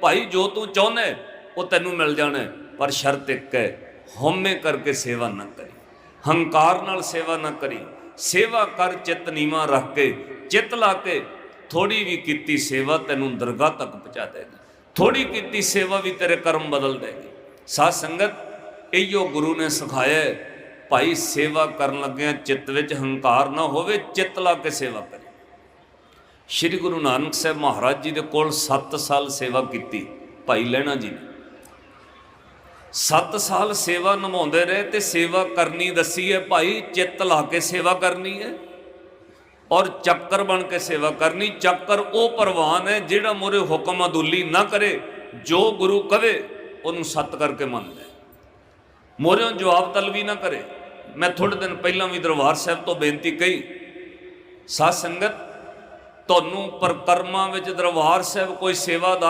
ਭਾਈ ਜੋ ਤੂੰ ਚਾਹੁੰਦਾ ਉਹ ਤੈਨੂੰ ਮਿਲ ਜਾਣਾ ਪਰ ਸ਼ਰਤ ਇੱਕ ਹੈ, ਹਉਮੈ ਕਰਕੇ ਸੇਵਾ ਨਾ ਕਰੀ। ਹੰਕਾਰ ਨਾਲ ਸੇਵਾ ਨਾ ਕਰੀ। ਸੇਵਾ ਕਰ, ਚਿੱਤ ਨੀਵਾ ਰੱਖ ਕੇ, ਚਿੱਤ ਲਾ ਕੇ ਥੋੜੀ ਵੀ ਕੀਤੀ ਸੇਵਾ ਤੈਨੂੰ ਦਰਗਾਹ ਤੱਕ ਪਹੁੰਚਾ ਦੇਗੀ। ਥੋੜੀ ਕੀਤੀ ਸੇਵਾ ਵੀ ਤੇਰੇ ਕਰਮ ਬਦਲ ਦੇਗੀ। ਸਾਧ ਸੰਗਤ ਇਹੋ ਗੁਰੂ ਨੇ ਸਿਖਾਇਆ ਭਾਈ ਸੇਵਾ ਕਰਨ ਲੱਗਿਆਂ ਚਿੱਤ ਵਿੱਚ ਹੰਕਾਰ ਨਾ ਹੋਵੇ, ਚਿੱਤ ਲਾ ਕੇ ਸੇਵਾ ਕਰੇ। ਸ਼੍ਰੀ ਗੁਰੂ ਨਾਨਕ ਸਾਹਿਬ ਮਹਾਰਾਜ ਜੀ ਦੇ ਕੋਲ 7 ਸਾਲ ਸੇਵਾ ਕੀਤੀ, ਭਾਈ ਲਹਿਣਾ ਜੀ ਨੇ। 7 ਸਾਲ ਸੇਵਾ ਨਿਭਾਉਂਦੇ ਰਹੇ ਤੇ ਸੇਵਾ ਕਰਨੀ ਦੱਸੀ ਹੈ, ਭਾਈ ਚਿੱਤ ਲਾ ਕੇ ਸੇਵਾ ਕਰਨੀ ਹੈ ਔਰ ਚੱਕਰ ਬਣ ਕੇ ਸੇਵਾ ਕਰਨੀ, ਚੱਕਰ ਉਹ ਪ੍ਰਵਾਨ ਹੈ ਜਿਹੜਾ ਮੋਰੇ ਹੁਕਮ ਅਦੁੱਲੀ ਨਾ ਕਰੇ, ਜੋ ਗੁਰੂ ਕਵੇ, ਉਹਨੂੰ ਸੱਤ ਕਰਕੇ ਮੰਨਦਾ ਹੈ। ਮੋਰਿਓਂ ਜਵਾਬ ਤਲਬੀ ਨਾ ਕਰੇ। ਮੈਂ ਥੋੜੇ ਦਿਨ ਪਹਿਲਾਂ ਵੀ ਦਰਬਾਰ ਸਾਹਿਬ ਤੋਂ ਬੇਨਤੀ ਕਹੀ, ਸਾਧ ਸੰਗਤ ਤੁਹਾਨੂੰ ਪਰਕਰਮਾਂ ਵਿੱਚ ਦਰਬਾਰ ਸਾਹਿਬ ਕੋਈ ਸੇਵਾਦਾਰ